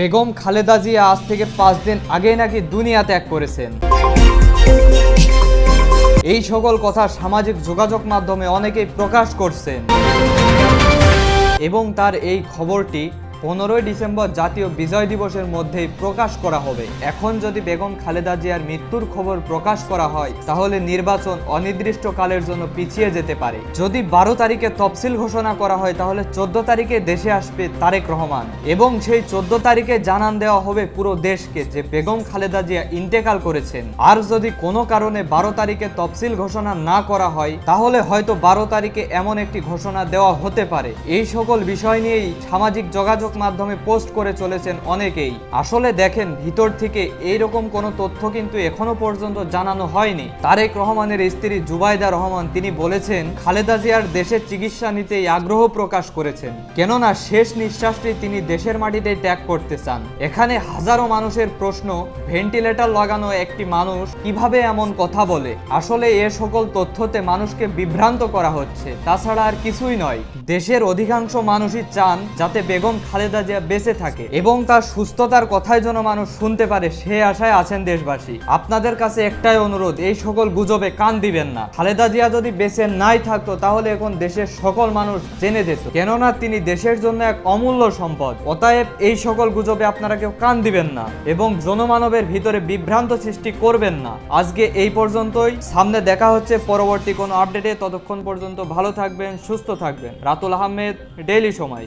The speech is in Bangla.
বেগম খালেদা জিয়া আজ থেকে পাঁচ দিন আগেই নাকি দুনিয়া ত্যাগ করেছেন। এই সকল কথা সামাজিক যোগাযোগ মাধ্যমে অনেকেই প্রকাশ করছেন। এবং তার এই খবরটি পনেরোই ডিসেম্বর জাতীয় বিজয় দিবসের মধ্যেই প্রকাশ করা হবে। এখন যদি বেগম খালেদা জিয়ার মৃত্যুর খবর প্রকাশ করা হয়, তাহলে নির্বাচন অনির্দিষ্টকালের জন্য পিছিয়ে যেতে পারে। যদি বারো তারিখে তফসিল ঘোষণা করা হয়, তাহলে চোদ্দ তারিখে দেশে আসবে তারেক রহমান। এবং সেই চোদ্দ তারিখে জানান দেওয়া হবে পুরো দেশকে যে বেগম খালেদা জিয়া ইন্তেকাল করেছেন। আর যদি কোনো কারণে বারো তারিখে তফসিল ঘোষণা না করা হয়, তাহলে হয়তো বারো তারিখে এমন একটি ঘোষণা দেওয়া হতে পারে। এই সকল বিষয় নিয়েই সামাজিক যোগাযোগ মাধ্যমে পোস্ট করে চলেছেন অনেকেই। আসলে দেখেন, ভিতর থেকে এইরকম কোনো তথ্য কিন্তু এখনও পর্যন্ত জানানো হয়নি। তারেক রহমানের স্ত্রী জুবাইদা রহমান, তিনি বলেছেন, খালেদা জিয়ার দেশের চিকিৎসা নিতেই আগ্রহ প্রকাশ করেছেন। কেননা, শেষ নিঃশ্বাসটি তিনি দেশের মাটিতে ত্যাগ করতে চান। এখানে হাজারো মানুষের প্রশ্ন, ভেন্টিলেটর লাগানো একটি মানুষ কীভাবে এমন কথা বলে? আসলে এ সকল তথ্যতে মানুষকে বিভ্রান্ত করা হচ্ছে। তাছাড়া আর কিছুই নয়। দেশের অধিকাংশ মানুষই চান, যাতে বেগম খালেদা জিয়া বেঁচে থাকে এবং তার সুস্থতার কথাই যেন মানুষ শুনতে পারে, সে আশায় আছেন দেশবাসী। আপনাদের কাছে একটাই অনুরোধ, এই সকল গুজবে কান দিবেন না। খালেদা জিয়া যদি বেঁচে নাই থাকতো, তাহলে এখন দেশের সকল মানুষ জেনে যেত। কেননা, তিনি দেশের জন্য এক অমূল্য সম্পদ। অতএব এই সকল গুজবে আপনারা কেউ কান দিবেন না এবং জনমানবের ভিতরে বিভ্রান্ত সৃষ্টি করবেন না। আজকে এই পর্যন্তই। সামনে দেখা হচ্ছে পরবর্তী কোনো আপডেটে। ততক্ষণ পর্যন্ত ভালো থাকবেন, সুস্থ থাকবেন। রাতুল আহমেদ, ডেইলি সময়।